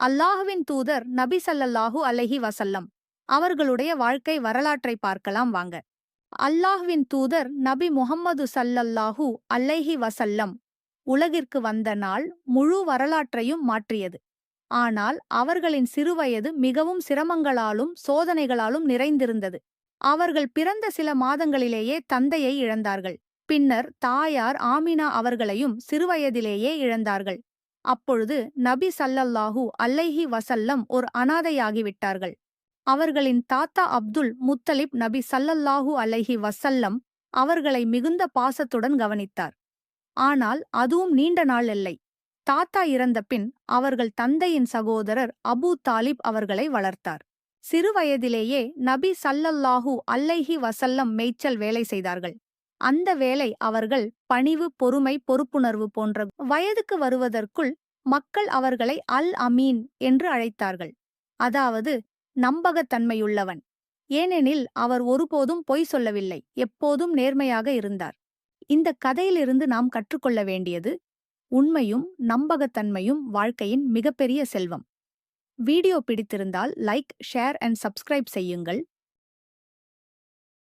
அல்லாஹுவின் தூதர் நபி சல்லல்லாஹூ அலைஹி வசல்லம் அவர்களுடைய வாழ்க்கை வரலாற்றை பார்க்கலாம் வாங்க. அல்லாஹ்வின் தூதர் நபி முஹம்மது சல்லல்லாஹூ அல்லைஹி வசல்லம் உலகிற்கு வந்த நாள் முழு வரலாற்றையும் மாற்றியது. ஆனால் அவர்களின் சிறுவயது மிகவும் சிரமங்களாலும் சோதனைகளாலும் நிறைந்திருந்தது. அவர்கள் பிறந்த சில மாதங்களிலேயே தந்தையை இழந்தார்கள். பின்னர் தாயார் ஆமினா அவர்களையும் சிறுவயதிலேயே இழந்தார்கள். அப்பொழுது நபி சல்லல்லாஹு அல்லைஹி வசல்லம் ஒரு அனாதையாகிவிட்டார்கள் அவர்களின் தாத்தா அப்துல் முத்தலிப் நபி சல்லல்லாஹு அலைஹி வசல்லம் அவர்களை மிகுந்த பாசத்துடன் கவனித்தார். ஆனால் அதுவும் நீண்ட நாள் இல்லை. தாத்தா இறந்த பின் அவர்கள் தந்தையின் சகோதரர் அபூ தாலிப் அவர்களை வளர்த்தார். சிறுவயதிலேயே நபி சல்லல்லாஹு அல்லைஹி வசல்லம் மேய்ச்சல் வேலை செய்தார்கள். அந்த வேலை அவர்கள் பணிவு பொறுமை பொறுப்புணர்வு போன்ற வயதுக்கு வருவதற்குள் மக்கள் அவர்களை அல் அமீன் என்று அழைத்தார்கள். அதாவது நம்பகத்தன்மையுள்ளவன். ஏனெனில் அவர் ஒருபோதும் பொய் சொல்லவில்லை எப்போதும் நேர்மையாக இருந்தார். இந்த கதையிலிருந்து நாம் கற்றுக்கொள்ள வேண்டியது உண்மையும் நம்பகத்தன்மையும் வாழ்க்கையின் மிகப்பெரிய செல்வம். வீடியோ பிடித்திருந்தால் லைக் ஷேர் அண்ட் சப்ஸ்கிரைப் செய்யுங்கள்.